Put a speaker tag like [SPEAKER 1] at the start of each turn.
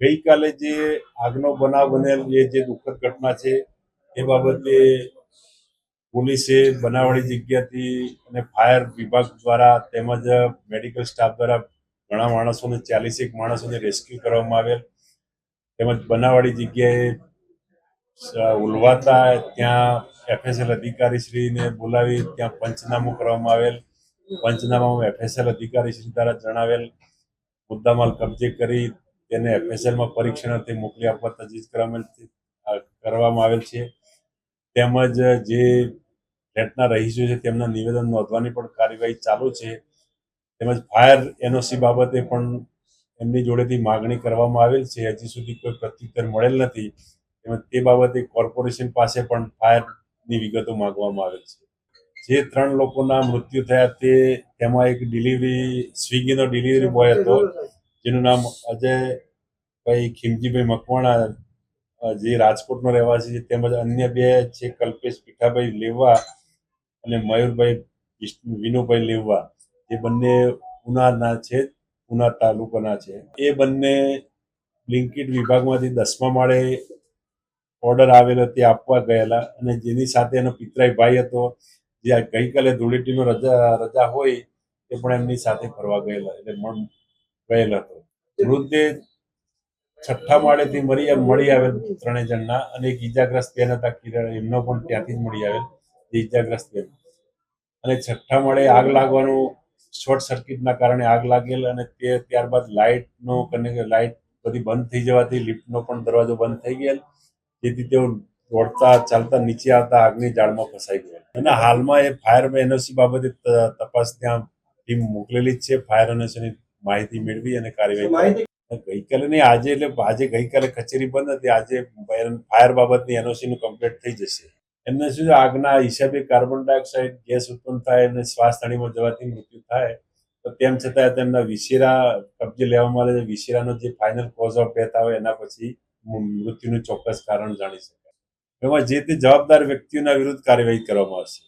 [SPEAKER 1] ગઈકાલે જે આગનો બનાવ બનેલ, એ જે દુઃખદ ઘટના છે, એ બાબતે પોલીસે બનાવવાળી જગ્યાથી અને ફાયર વિભાગ દ્વારા તેમજ મેડિકલ સ્ટાફ દ્વારા ઘણા માણસોને, ચાલીસેક માણસોને રેસ્ક્યુ કરવામાં આવેલ. તેમજ બનાવવાળી જગ્યાએ ઉલવાતા ત્યાં એફએસએલ અધિકારીશ્રીને બોલાવી ત્યાં પંચનામું કરવામાં આવેલ. પંચનામામાં એફએસએલ અધિકારીશ્રી દ્વારા જણાવેલ મુદ્દામાલ કબજે કરી તેને એફએસએલમાં પરીક્ષણાર્થે મોકલી આપવા તજવીજ કરવામાં કરવામાં આવેલ છે. તેમજ જે ફ્લેટના રહીશો છે, તેમના નિવેદન નોંધવાની પણ કાર્યવાહી ચાલુ છે. તેમજ ફાયર એનઓસી બાબતે પણ એમની જોડેથી માગણી કરવામાં આવેલ છે. હજી સુધી કોઈ પ્રત્યુત્તર મળેલ નથી. તેમજ તે બાબતે કોર્પોરેશન પાસે પણ ફાયરની વિગતો માંગવામાં આવેલ છે. જે ત્રણ લોકોના મૃત્યુ થયા તે, તેમાં એક ડિલિવરી, સ્વિગીનો ડિલિવરી બોય હતો. જેનું નામ અજય ભાઈ ખીમજીભાઈ મકવાણા જે રાજકોટનો રહેવાસી છે, તેમજ અન્ય બે છે, કલ્પેશ પીઠાભાઈ લેવા અને મયુરભાઈ વિનુભાઈ લેવા. એ બંને ઉનાના છે, ઉના તાલુકાના છે. એ બંને બ્લિંકિટ વિભાગમાંથી દસમા માળે ઓર્ડર આવેલો તે આપવા ગયેલા અને જેની સાથે એનો પિતરાઈ ભાઈ હતો, જે ગઈકાલે ધૂળેટીનો રજા રજા હોય તે પણ એમની સાથે ફરવા ગયેલા. એટલે ગયેલ હતો મૃતદેહ છઠ્ઠા માળેથી મળી મળી આવેલ ત્રણેય જણના અને એક ઈજાગ્રસ્ત બેન હતા, કિરણ. એમનો પણ ત્યાંથી જ મળી આવેલ ઈજાગ્રસ્ત બેન. અને છઠ્ઠા માળે આગ લાગવાનું શોર્ટ સર્કિટના કારણે આગ લાગેલ અને તે ત્યારબાદ લાઇટનો કને લાઇટ બધી બંધ થઈ જવાથી લિફ્ટનો પણ દરવાજો બંધ થઈ ગયેલ. જેથી તેઓ દોડતા ચાલતા નીચે આવતા આગની જાળમાં ફસાઈ ગયા અને હાલમાં એ ફાયર એનઓસી બાબતે તપાસ ત્યાં ટીમ મોકલેલી જ છે. ફાયર એનઓસીની માહિતી મેળવી અને કાર્યવાહી ગઈકાલે નહીં આજે એટલે આજે ગઈકાલે કચેરી બંધ હતી. આજે ફાયર બાબતની એનઓસી નું કમ્પ્લીટ થઈ જશે. એમને શું આગના હિસાબે કાર્બન ડાયોક્સાઇડ ગેસ ઉત્પન્ન થાય અને શ્વાસ જવાથી મૃત્યુ થાય. તો તેમ છતાં તેમના વિશેરા કબજે લેવામાં આવે છે. વિશેરાનો જે ફાઇનલ કોઝ ઓફ ડેથ આવે એના પછી મૃત્યુનું ચોક્કસ કારણ જાણી શકાય. એમાં જે તે જવાબદાર વ્યક્તિઓના વિરુદ્ધ કાર્યવાહી કરવામાં આવશે.